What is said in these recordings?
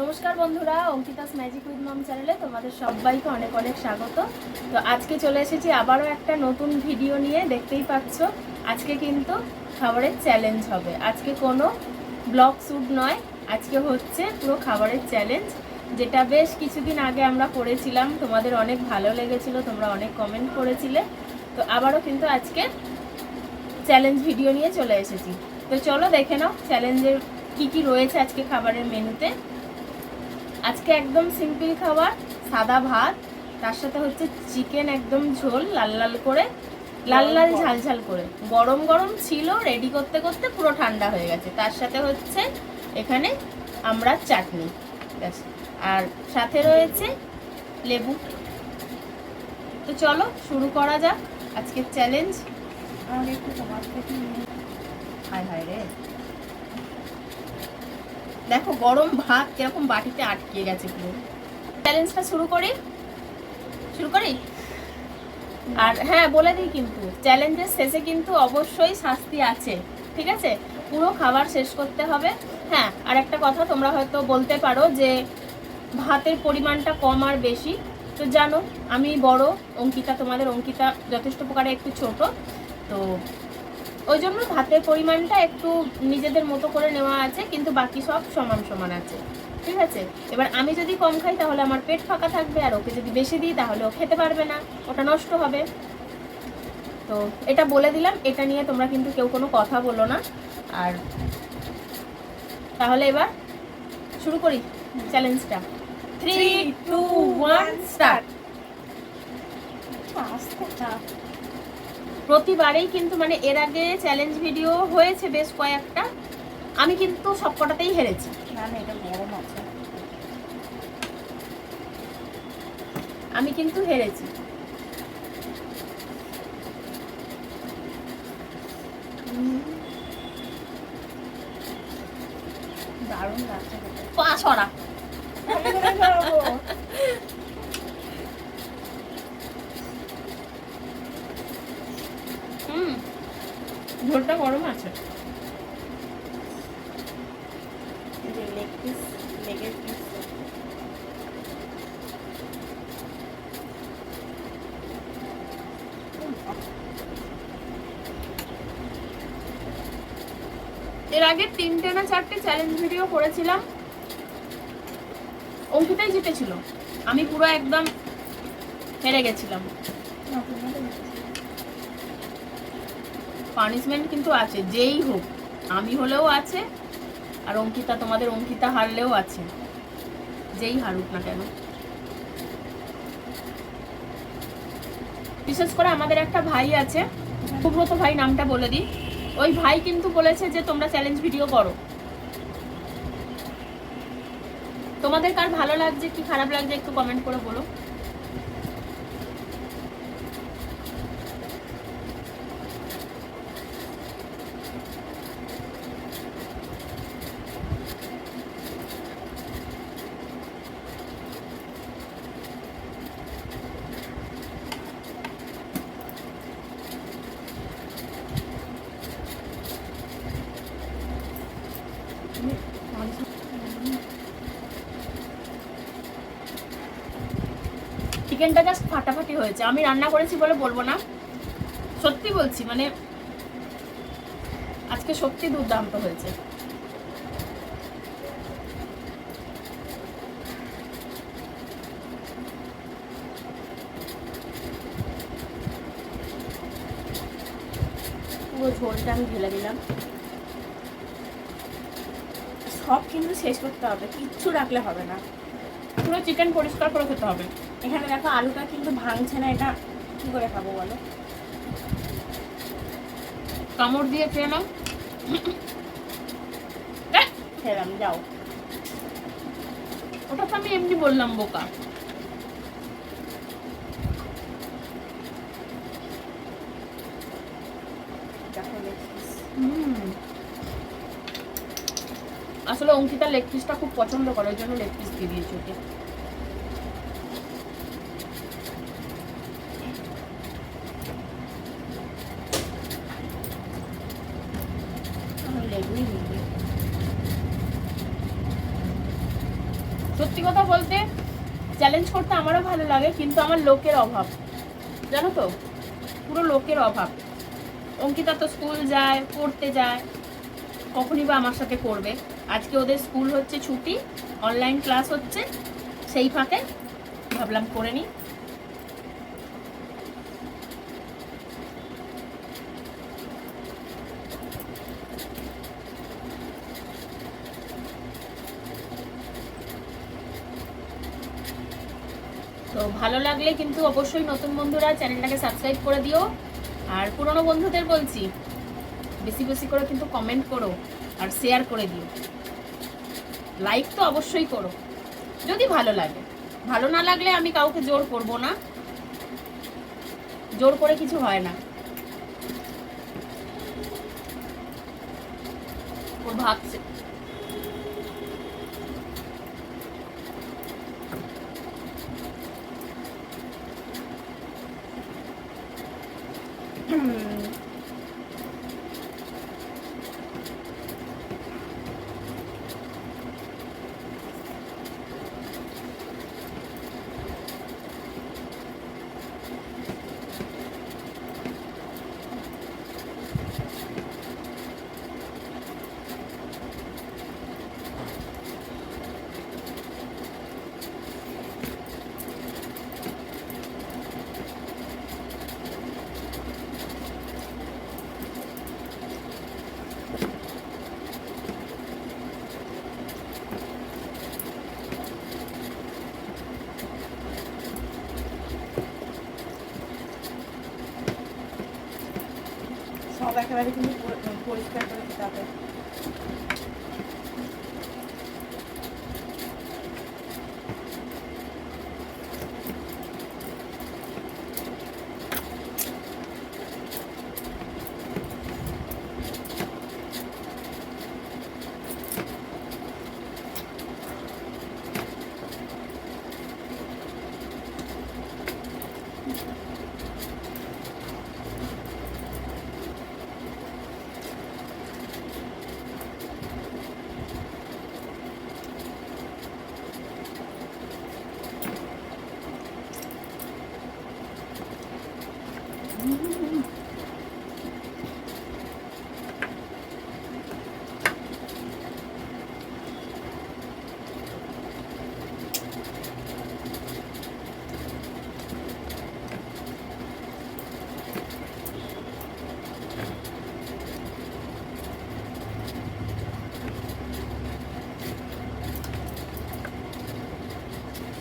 নমস্কার বন্ধুরা, Ankita's magic with মম চ্যানেলে তোমাদের সবাইকে অনেক অনেক স্বাগত। তো আজকে চলে এসেছি আবারও একটা নতুন ভিডিও নিয়ে, দেখতেই পাচ্ছ, আজকে কিন্তু খাবারের চ্যালেঞ্জ হবে। আজকে কোনো ব্লগ শ্যুট নয়, আজকে হচ্ছে পুরো খাবারের চ্যালেঞ্জ যেটা বেশ কিছুদিন আগে আমরা করেছিলাম। তোমাদের অনেক ভালো লেগেছিল, তোমরা অনেক কমেন্ট করেছিলে। তো আবারও কিন্তু আজকে চ্যালেঞ্জ ভিডিও নিয়ে চলে এসেছি। তো চলো দেখে নাও চ্যালেঞ্জের কি কি রয়েছে আজকে খাবারের মেনুতে আজকে একদম সিম্পল খাবার সাদা ভাত তার সাথে হচ্ছে চিকেন একদম ঝোল লাল লাল করে লাল লাল ঝাল ঝাল করে। গরম গরম ছিল রেডি করতে করতে পুরো ঠান্ডা হয়ে গেছে। তার সাথে হচ্ছে এখানে আমরা চাটনি আর সাথে রয়েছে লেবু। তো চলো শুরু করা যাক। আজকের চ্যালেঞ্জ আমাকে একটু তোমার থেকে হায় হায় রে। দেখো গরম ভাত কীরকম বাটিতে আটকে গেছে পুরো। চ্যালেঞ্জটা শুরু করি? শুরু করি? আর হ্যাঁ বলে দিই কিন্তু চ্যালেঞ্জের শেষে কিন্তু অবশ্যই শাস্তি আছে, ঠিক আছে? পুরো খাবার শেষ করতে হবে। হ্যাঁ আর একটা কথা তোমরা হয়তো বলতে পারো যে ভাতের পরিমাণটা কম আর বেশি। তো জানো, আমি বড়, অঙ্কিতা তোমাদের অঙ্কিতা যথেষ্ট প্রকারে একটু ছোট, তো ওই জন্য ভাতের পরিমাণটা একটু নিজেদের মতো করে নেওয়া আছে, কিন্তু বাকি সব সমান সমান আছে। ঠিক আছে? এবার আমি যদি কম খাই, তাহলে আমার পেট ফাঁকা থাকবে, আর ওকে যদি বেশি দিই, তাহলে ও খেতে পারবে না, ওটা নষ্ট হবে। তো এটা বলে দিলাম, এটা নিয়ে তোমরা কিন্তু কেউ কোনো কথা বলো না। আর তাহলে এবার শুরু করি চ্যালেঞ্জটা। থ্রি টু ওয়ান স্টার্ট প্রতিবারেই কিন্তু মানে এর আগে চ্যালেঞ্জ ভিডিও হয়েছে বেশ কয়েকটা। আমি কিন্তু সবকটাতেই হেরেছি। আমি কিন্তু হেরেছি। দারুণ লাগছে। পা সরা আমি কোথায় সরাবো? হুম ঝোলটা গরম আছে? এর আগে তিনটে না চারটে চ্যালেঞ্জ ভিডিও করেছিলাম। অঙ্কিতাই জিতেছিল। আমি পুরো একদম হেরে গেছিলাম। পানিশমেন্ট কিন্তু আছে, যেই হোক। আমি হলেও আছে, আর অঙ্কিতা, তোমাদের অঙ্কিতা হারলেও আছে। যেই হারুক না কেন। বিশেষ করে আমাদের একটা ভাই আছে, সুব্রত ভাই নামটা বলে দিই। ওই ভাই কিন্তু বলেছে যে, তোমরা চ্যালেঞ্জ ভিডিও করো। তোমাদের কার ভালো লাগছে, কি খারাপ লাগছে, একটু কমেন্ট করে বলো। চিকেনটা জাস্ট ফাটাফাটি হয়েছে। আমি রান্না করেছি বলে বলব না। সত্যি বলছি মানে আজকে সত্যি দুর্দান্ত হয়েছে। পুরো ঝোলটা আমি ঢেলে দিলাম। সব কিন্তু শেষ করতে হবে, কিচ্ছু রাখলে হবে না। পুরো চিকেন পরিষ্কার করে খেতে হবে। এখানে দেখো আলুটা কিন্তু ভাঙছে না এটা কি করে খাব বলো? কামড় দিয়ে খেয়ে নাও। খেলাম যাও। ওটা তো আমি এমনি বললাম বোকা। piece। আসলে অঙ্কিতা লেগ পিসটা খুব পছন্দ করে, ওই জন্য লেগ পিস দিয়ে দিয়েছি ওকে। সত্যি কথা বলতে চ্যালেঞ্জ করতে আমারও ভালো লাগে, কিন্তু আমার লোকের অভাব। জানো তো? পুরো লোকের অভাব। অঙ্কিতা তো স্কুল যায়, পড়তে যায়, কখনই বা আমার সাথে করবে। আজকে ওদের স্কুল হচ্ছে ছুটি অনলাইন ক্লাস হচ্ছে, সেই ফাঁকে ভাবলাম করে নিই। তো ভালো লাগলে কিন্তু অবশ্যই নতুন বন্ধুরা চ্যানেলটাকে সাবস্ক্রাইব করে দিও। আর পুরনো বন্ধুদের বলছি, বেশি বেশি করে কিন্তু কমেন্ট করো। আর শেয়ার করে দিও। লাইক তো অবশ্যই করো। যদি ভালো লাগে। ভালো না লাগলে আমি কাউকে জোর করব না। জোর করে কিছু হয় না। ও ভাবছে সব একেবারে কিন্তু পরি- পরিষ্কার করে দিতে হবে।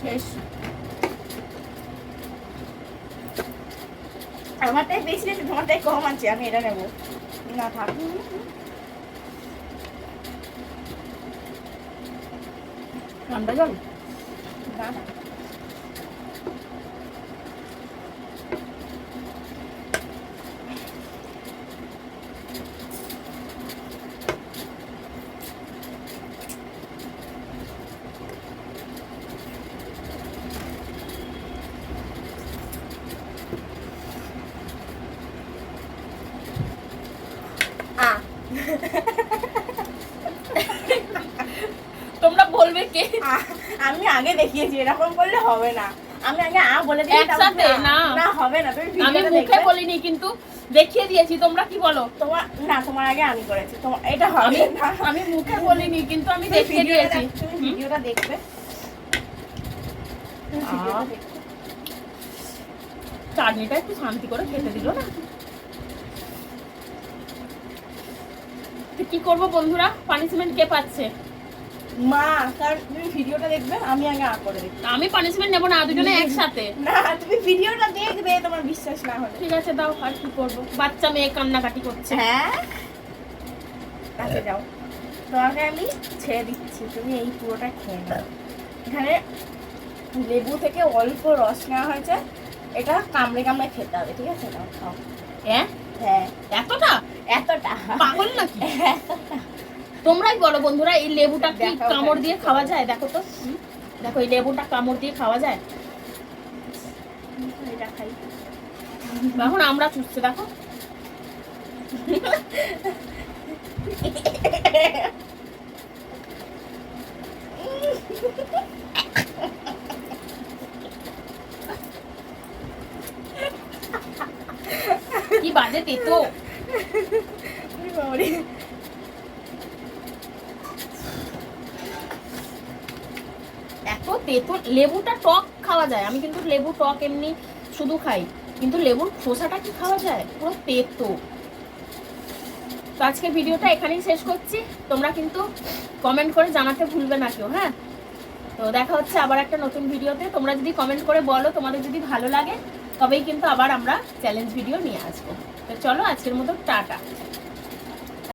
শেষ। আমারটাই বেশি আছে তোমারটাই কম আছে আমি এটা নেব। না থাক। ঠান্ডা জল না না আ তোমরা বলবে কে? আমি আগে দেখিয়েছি এরকম করলে হবে না। আমি আগে আ বলে দিই একসাথে? না। না হবে না তুমি আমি মুখে বলিনি কিন্তু দেখিয়ে দিয়েছি তোমরা কি বলো? তোমার না তোমার আগে আমি করেছি তোমার এটা হবে আমি না। আমি মুখে বলিনি কিন্তু আমি দেখিয়ে ভিডিওটা দিয়েছি। তুমি ভিডিওটা দেখবে। চাটনিটা একটু শান্তি করে খেতে দিল না? কি করব বন্ধুরা? পানিশমেন্ট কে পাচ্ছে? মা কারণ তুমি ভিডিওটা দেখবে আমি আগে আ করে দেখি। আমি পানিশমেন্ট নেব না দুজনে একসাথে। না তুমি ভিডিওটা দেখবে তোমার বিশ্বাস না হলে। ঠিক আছে দাও আর কি করব? বাচ্চা মেয়ে কান্নাকাটি করছে। হ্যাঁ? কাছে যাও। তোমাকে আমি ছেড়ে দিচ্ছি তুমি এই পুরোটা খেয়ে নাও। এখানে লেবু থেকে অল্প রস নেওয়া হয়েছে। এটা কামড়ে কামড়ে খেতে হবে ঠিক আছে? নাও খাও। হ্যাঁ হ্যাঁ এতটা? এতটা। পাগল নাকি? তোমরাই বলো বন্ধুরা এই লেবুটা কি কামড় দিয়ে খাওয়া যায়? দেখো তো। দেখো এই লেবুটা কামড় দিয়ে খাওয়া যায়? এটা খাই। এখন আমরা চুষছে দেখো। বাজে তেতো। এত তেতো, লেবুটা টক খাওয়া যায়। আমি কিন্তু লেবু টক এমনি শুধু খাই, কিন্তু লেবুর খোসাটা কি খাওয়া যায়? পুরো তেতো। তো আজকে ভিডিওটা এখানেই শেষ করছি। তোমরা কিন্তু কমেন্ট করে জানাতে ভুলবে না কেউ হ্যাঁ? তো দেখা হচ্ছে আবার একটা নতুন ভিডিওতে। তোমরা যদি কমেন্ট করে বলো তোমাদের যদি ভালো লাগে, তবেই কিন্তু আবার আমরা চ্যালেঞ্জ ভিডিও নিয়ে আসব। চলো আজকের মতো টাটা।